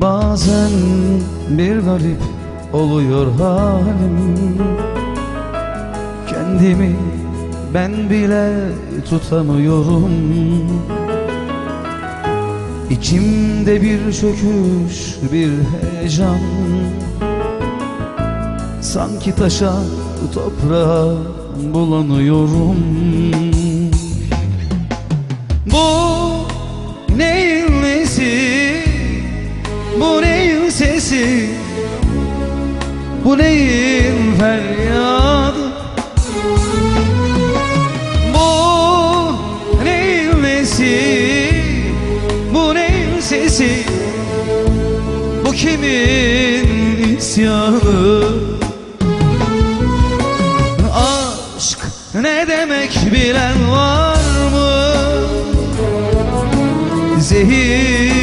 Bazen bir garip oluyor halim. Kendimi ben bile tutamıyorum. İçimde bir çöküş, bir heyecan. Sanki taşa, toprağa bulanıyorum. Bu bu neyin sesi? Bu neyin feryadı? Bu neyin nesi Bu neyin sesi? Bu kimin isyanı? Aşk ne demek bilen var mı? Zehir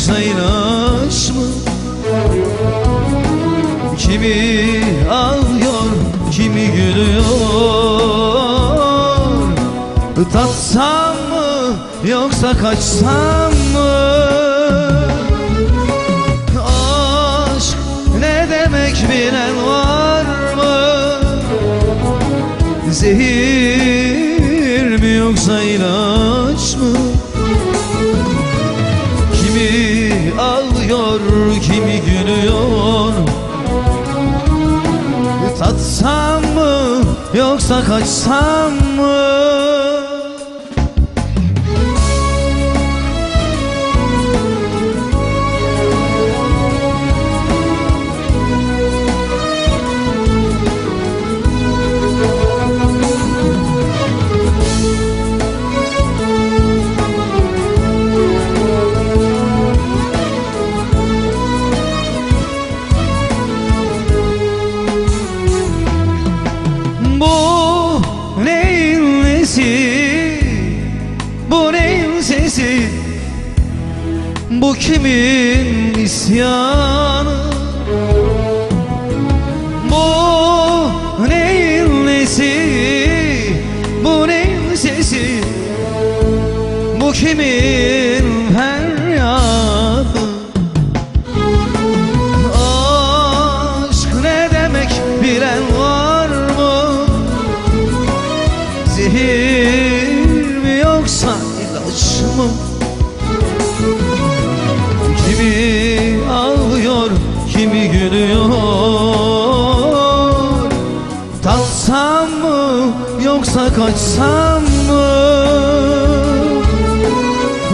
yoksa ilaç mı Kimi ağlıyor, kimi gülüyor? Tatsam mı yoksa kaçsam mı? Aşk ne demek bilen var mı? Zehir mi yoksa ilaç mı ağlıyor, kimi gülüyor? Tatsam mı yoksa kaçsam mı nesi Bu neyin sesi? Bu kimin isyanı? Bu neyin nesi? Bu neyin sesi? Bu kimin Zehir mi yoksa ilaç mı? Kimi ağlıyor, kimi gülüyor Tatsam mı yoksa kaçsam mı?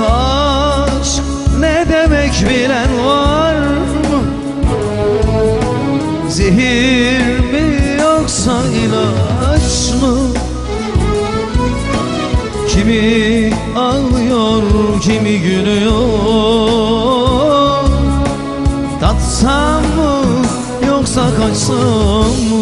Aşk ne demek bilen var mı? Zehir mi yoksa ilaç mı? Kimi ağlıyor, kimi gülüyor. Tatsam mı yoksa kaçsam